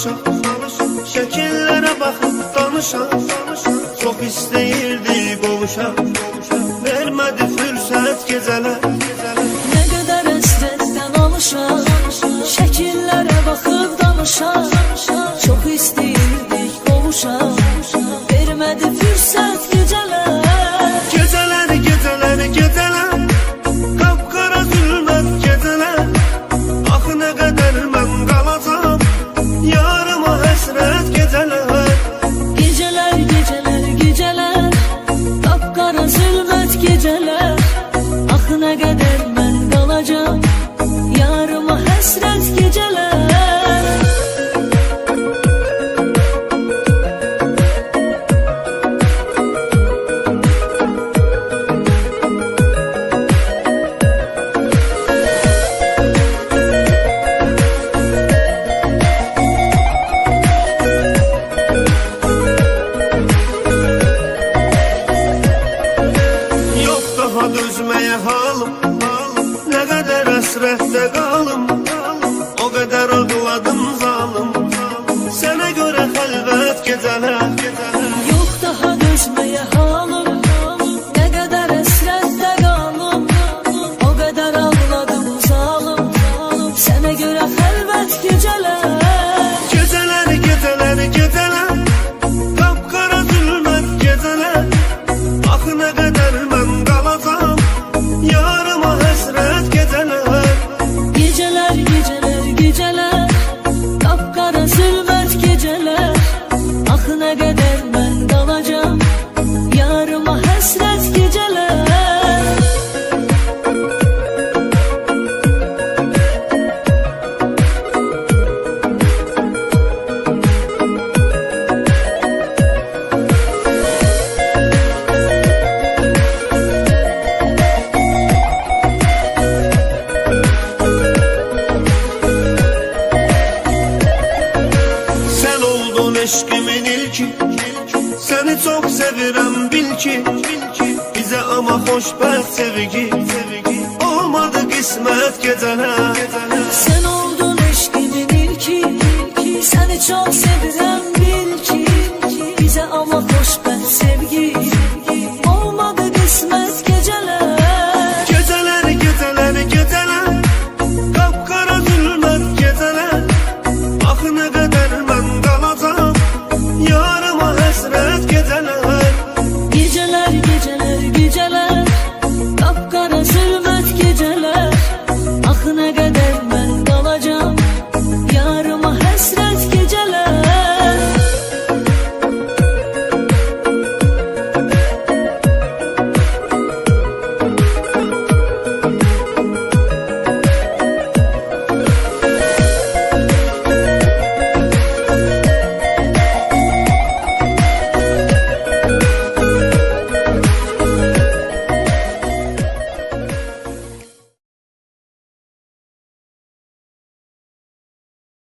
Şəkillərə baxıb danışan Çox istəyirdi qovuşan Vermədi fürsət gecələr Ne kadar esretten alışan Şekillere bakıp danışan Ah ne Yox daha dözməyə halım Nə qədər əsrətdə qalım O qədər ağladım zalım Sənə görə xəlvət gecələr Yok daha dözmeye halım eşqimin ilki. Səni çox sevirəm bil ki. Bizə amma xoşbəxt sevgi. Olmadı qismət gecələr Sen oldun eşkimin ilki. Seni çok sevirem